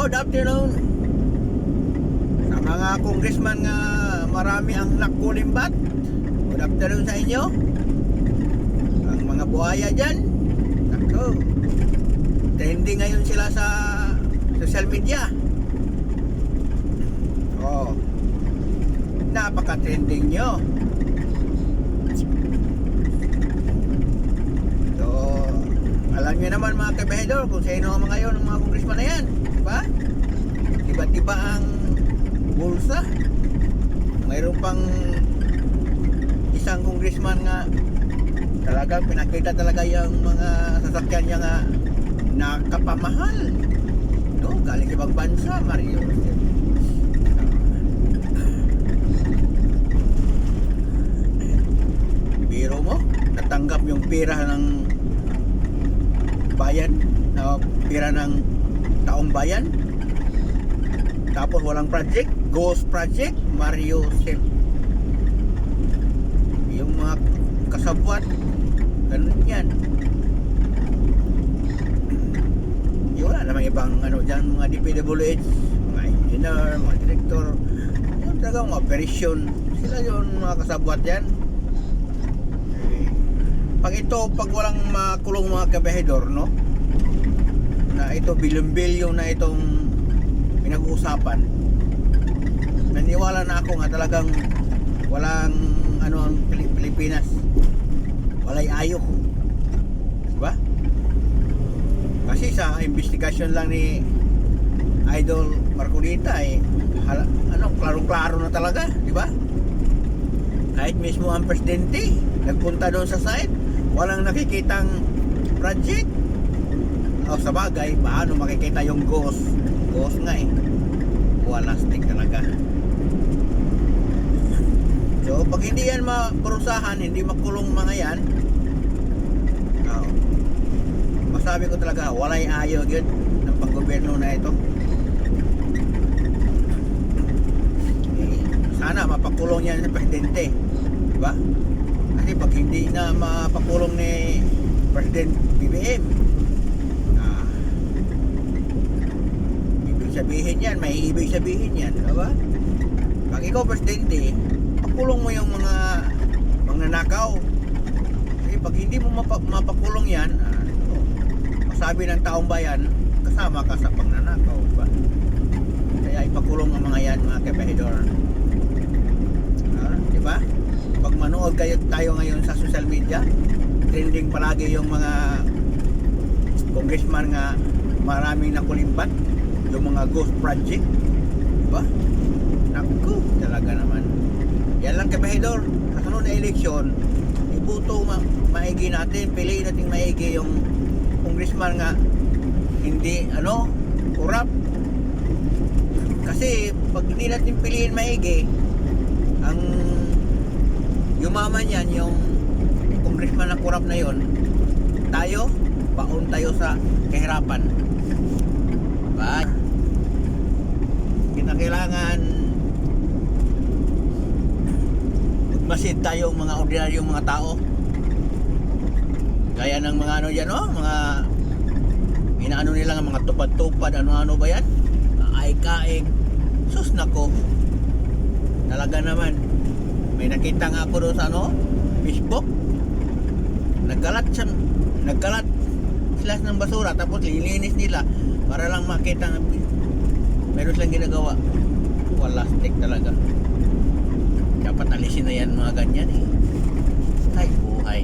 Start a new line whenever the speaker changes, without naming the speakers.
Good afternoon. Sa mga congressman nga marami ang nakulimbat. Good afternoon sa inyo. Ang mga buhaya dyan. Nako. Trending ngayon sila sa social media. Oh. Napaka-trending nyo. So, alam niyo naman mga kabahedor kung sino ang mga yun, ang mga congressman na yan. Diba? Iba't-iba ang bulsa. Mayroon pang isang congressman nga talaga pinakita talaga yung mga sasakyan niya nga nakapamahal. No, galing sa ibang bansa, Mario. Biro mo, natanggap yung pera ng bayan, na pera ng taong bayan. Tapos walang project, ghost project, Mario Sep. Yung mga kasabwat, ganun yan. Yung wala namang ibang ano dyan, mga DPWH, mga engineer, mga director, yung talagang mga operation, sila yung mga kasabwat yan. Pag ito, pag walang makulong mga kabahedor, no? Na ito, bilyon-bilyon na itong pinag-uusapan. Naniwala na ako nga talagang walang ano ang Pili- Pilipinas. Walay ayok. Diba? Kasi sa investigasyon lang ni Idol Marcolita eh hala, ano, klaro-klaro na talaga, di ba? Kahit mismo ang presidente nagpunta doon sa site, walang nakikitang project. O sa bagay, paano makikita yung ghost? Ghost nga eh. Wala stick talaga. So, pag hindi yan maparusahan, hindi makulong mga yan, oh, masabi ko talaga, walay ayaw yun ng panggoberno na ito. Eh, sana mapakulong yan sa presidente. Diba? Kasi pag hindi na mapakulong ni President BBM, ah, ibig sabihin yan, may ibig sabihin yan, diba? Pag ikaw presidente, pakulong mo yung mga mga nakaw. Kasi pag hindi mo mapa- mapakulong yan, ah, ano, masabi ng taong bayan, kasama ka sa pagnanakaw, diba? Kaya ipakulong ang mga yan, mga kabahidor. Ah, di ba? Pag manood kayo tayo ngayon sa social media, trending palagi yung mga congressman nga maraming nakulimbat, yung mga ghost project, ba? Naku, talaga naman. Yan lang kabahidor, sa sunod na eleksyon, ibuto ma maigi natin, piliin natin maigi yung congressman nga hindi ano, kurap. Kasi pag hindi natin piliin maigi, ang yumaman yan, yung congressman na kurap na yon, tayo, paon tayo sa kahirapan. Diba? Kinakailangan magmasid tayo mga ordinaryong mga tao. Gaya ng mga ano yan, oh, mga inaano nila nga mga tupad-tupad, ano-ano ba yan? Aik-aik. Sus nako. Talaga naman. May nakita nga ako doon sa ano, Facebook. Nagkalat siya, nagkalat sila ng basura tapos lilinis nila para lang makita ng meron silang ginagawa. Wala stick talaga. Dapat alisin na yan mga ganyan eh. Ay buhay.